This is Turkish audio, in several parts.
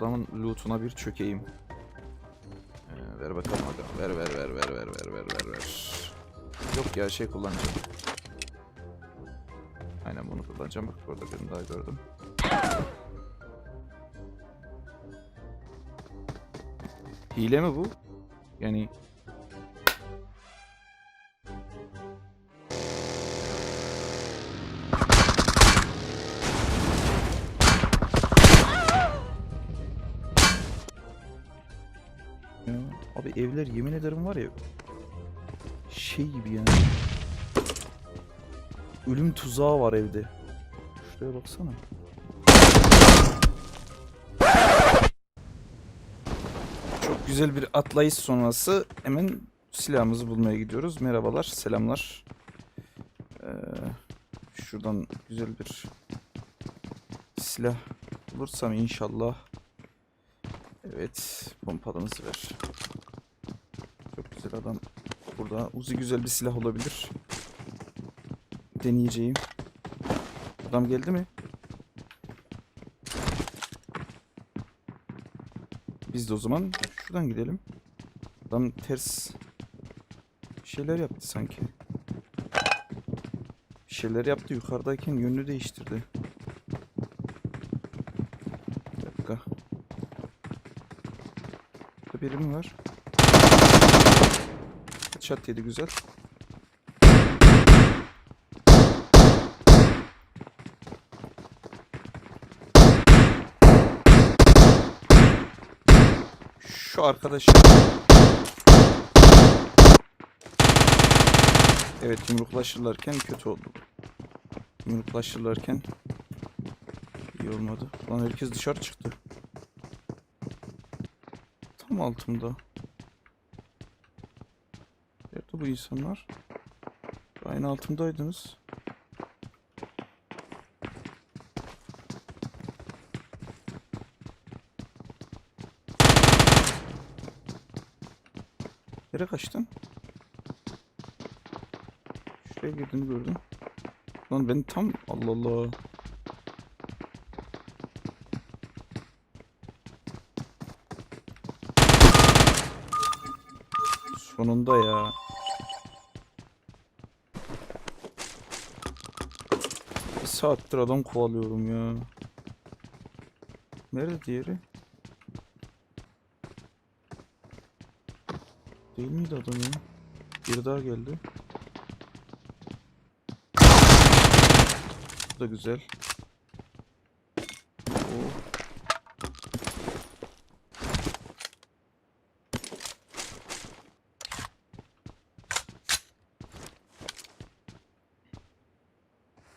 adamın lootuna bir çökeyim. Ee, ver bakalım aga. Ver ver ver ver ver ver ver ver ver. Yok ya şey kullanacağım. Aynen bunu kullanacağım. Bak burada birini daha gördüm. Hile mi bu? Yani şey gibi yani. Ölüm tuzağı var evde. Şuraya baksana. Çok güzel bir atlayış sonrası hemen silahımızı bulmaya gidiyoruz. Merhabalar, selamlar. Ee, şuradan güzel bir silah bulursam inşallah. Evet, pompalımızı ver. Çok güzel adam. Burada Uzi güzel bir silah olabilir. Deneyeceğim. Adam geldi mi? Biz de o zaman şuradan gidelim. Adam ters şeyler yaptı sanki. Bir şeyler yaptı yukarıdayken yönünü değiştirdi. Bir dakika. Burada var? Çat yedi güzel. Şu arkadaşı. Evet yumruklaşırlarken kötü oldu. Yumruklaşırlarken iyi olmadı. Lan herkes dışarı çıktı. Tam altımda. Bu insanlar? Aynı altımdaydınız. Nereye kaçtın? Şuraya girdiğini gördüm. Lan ben tam Allah Allah. Sonunda ya. Saattir adam kovalıyorum ya. Nerede diğeri? Değil miydi adam ya? Bir daha geldi. Bu da güzel. Oh.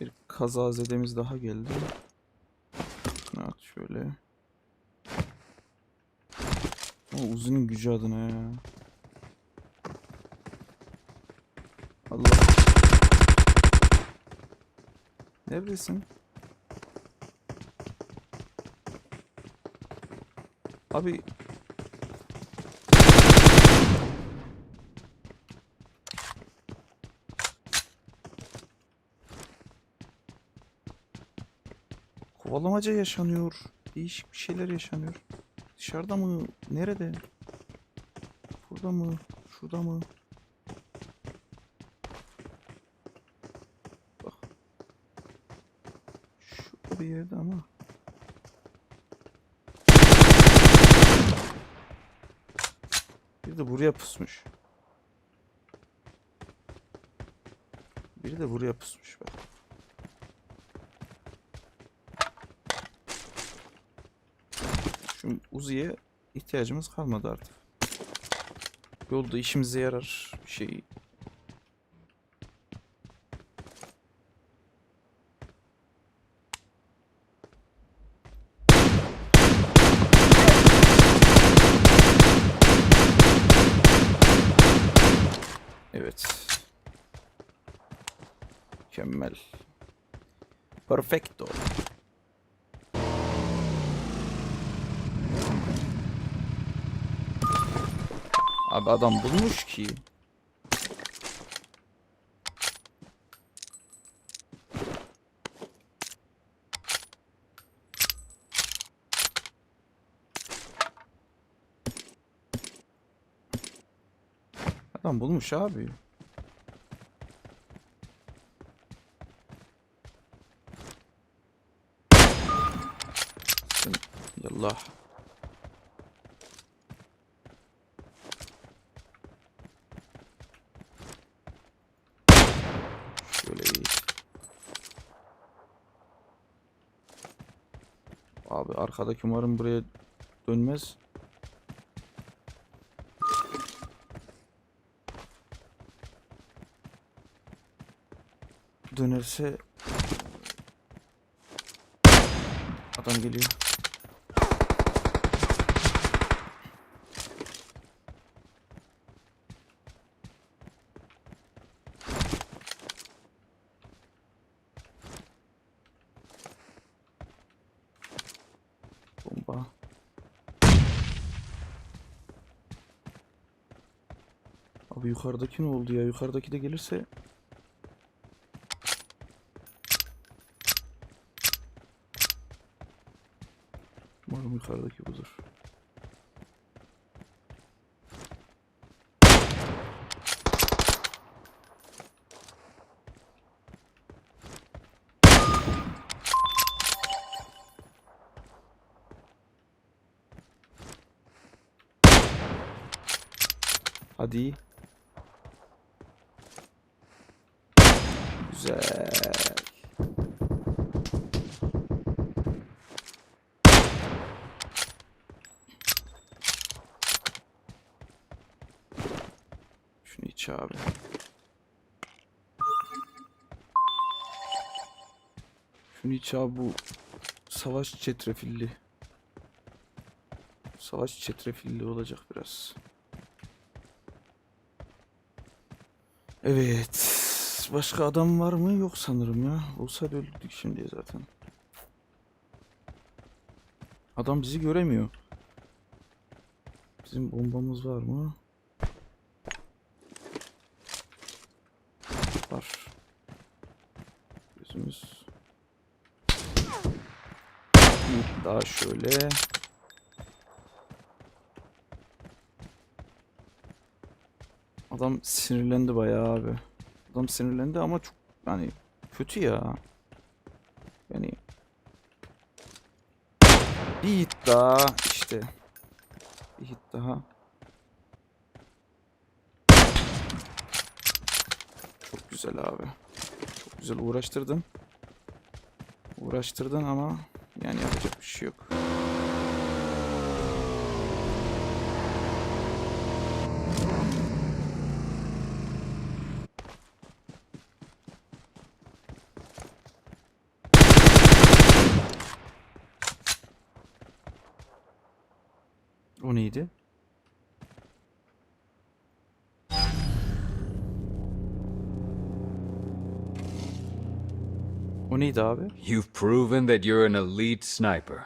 Bir kazazedemiz daha geldi. At şöyle. O uzunun gücü adına ya. Allah. Neredesin? Abi Kovalamaca yaşanıyor. Değişik bir şeyler yaşanıyor. Dışarıda mı? Nerede? Burada mı? Şurada mı? Bak. Şurada bir yerde ama. Bir de buraya pusmuş. Biri de buraya pusmuş bak. Şu Uzi'ye ihtiyacımız kalmadı artık. Yolda işimize yarar bir şey. Evet. Mükemmel. Perfecto. Abi adam bulmuş ki. Adam bulmuş abi. Yallah. Arkadaki umarım buraya dönmez. Dönerse adam geliyor. Abi yukarıdaki ne oldu ya? Yukarıdaki de gelirse Umarım yukarıdaki budur. Hadi. Güzel. Şunu iç abi. Şunu iç abi bu savaş çetrefilli. Savaş çetrefilli olacak biraz. Evet. Başka adam var mı? Yok sanırım ya. Olsa da öldük şimdi zaten. Adam bizi göremiyor. Bizim bombamız var mı? Var. Gözümüz. Daha şöyle. Adam sinirlendi bayağı abi. Adam sinirlendi ama çok yani kötü ya. Yani bir hit daha işte. Bir hit daha. Çok güzel abi. Çok güzel uğraştırdın. Uğraştırdın ama yani yapacak bir şey yok. O neydi? O neydi abi? You've proven that you're an elite sniper.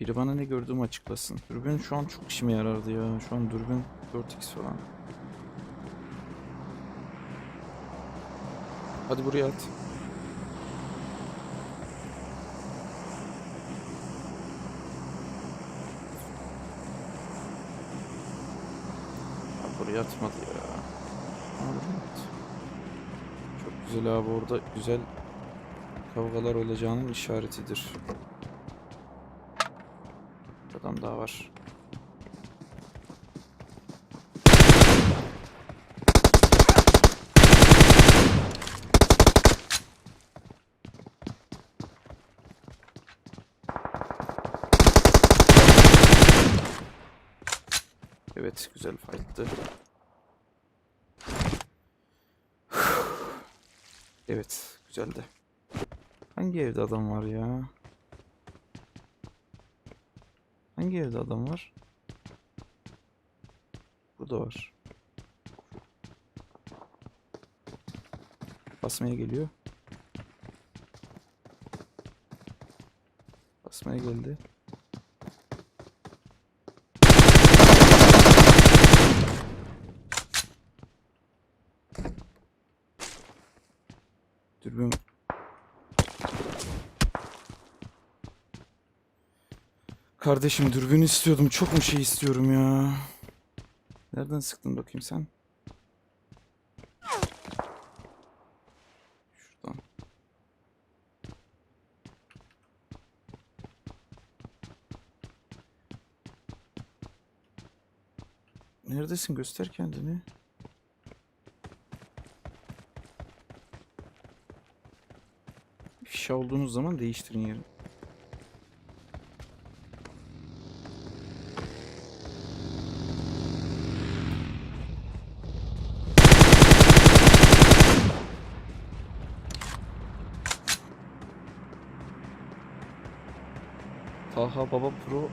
Biri bana ne gördüğümü açıklasın. Dürbün şu an çok işime yarardı ya. Şu an dürbün 4x falan. Hadi buraya at. Abi buraya atmadı ya. Çok güzel abi orada güzel kavgalar olacağının işaretidir. Adam daha var. Evet, güzel fight'tı. Evet, güzeldi. Hangi evde adam var ya? Hangi evde adam var? Burada var. Basmaya geliyor. Basmaya geldi. Dürbün kardeşim dürbün istiyordum. Çok mu şey istiyorum ya? Nereden sıktın bakayım sen? Şuradan. Neredesin? Göster kendini. İfşa olduğunuz zaman değiştirin yerini. Taha Baba Pro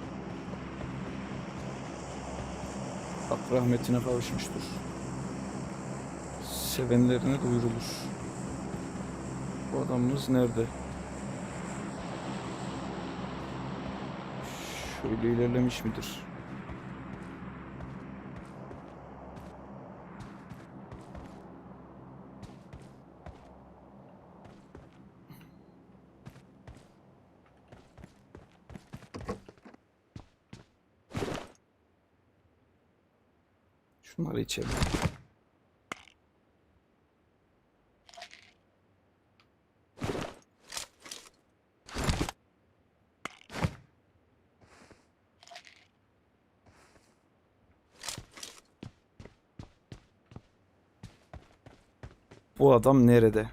Hak rahmetine kavuşmuştur. Sevenlerine duyurulur. Bu adamımız nerede? Şöyle ilerlemiş midir? Şunları içelim. Bu adam nerede?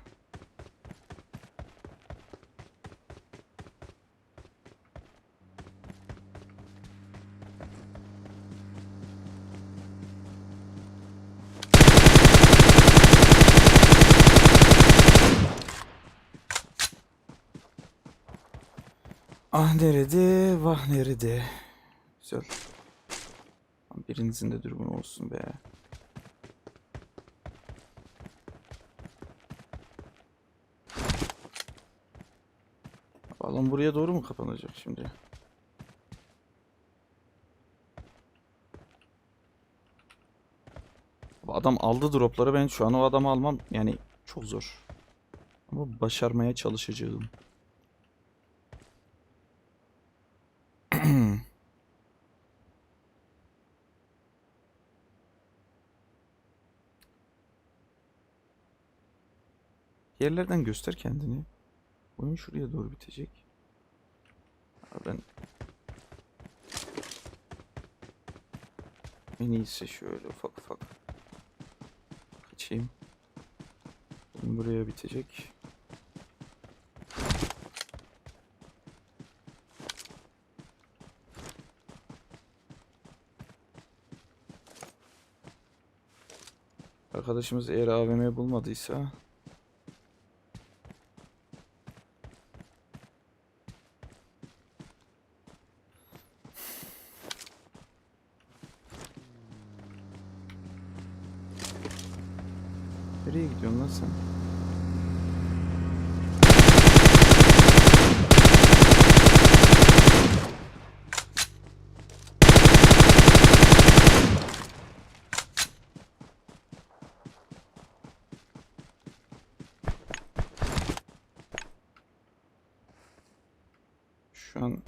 Ah nerede, vah nerede. Güzel. Birinizin de dürbün olsun be. Alan buraya doğru mu kapanacak şimdi? Adam aldı dropları ben şu an o adamı almam yani çok zor. Ama başarmaya çalışacağım. Yerlerden göster kendini. Oyun şuraya doğru bitecek. Ben en iyisi şöyle ufak ufak kaçayım. Buraya bitecek. Arkadaşımız eğer AVM bulmadıysa Nereye gidiyorsun lan sen? Şu an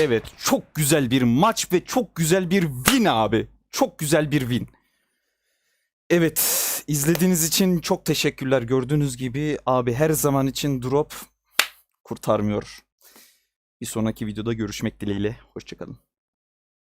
Evet, çok güzel bir maç ve çok güzel bir win abi. Çok güzel bir win. Evet, izlediğiniz için çok teşekkürler. Gördüğünüz gibi abi her zaman için drop kurtarmıyor. Bir sonraki videoda görüşmek dileğiyle. Hoşçakalın.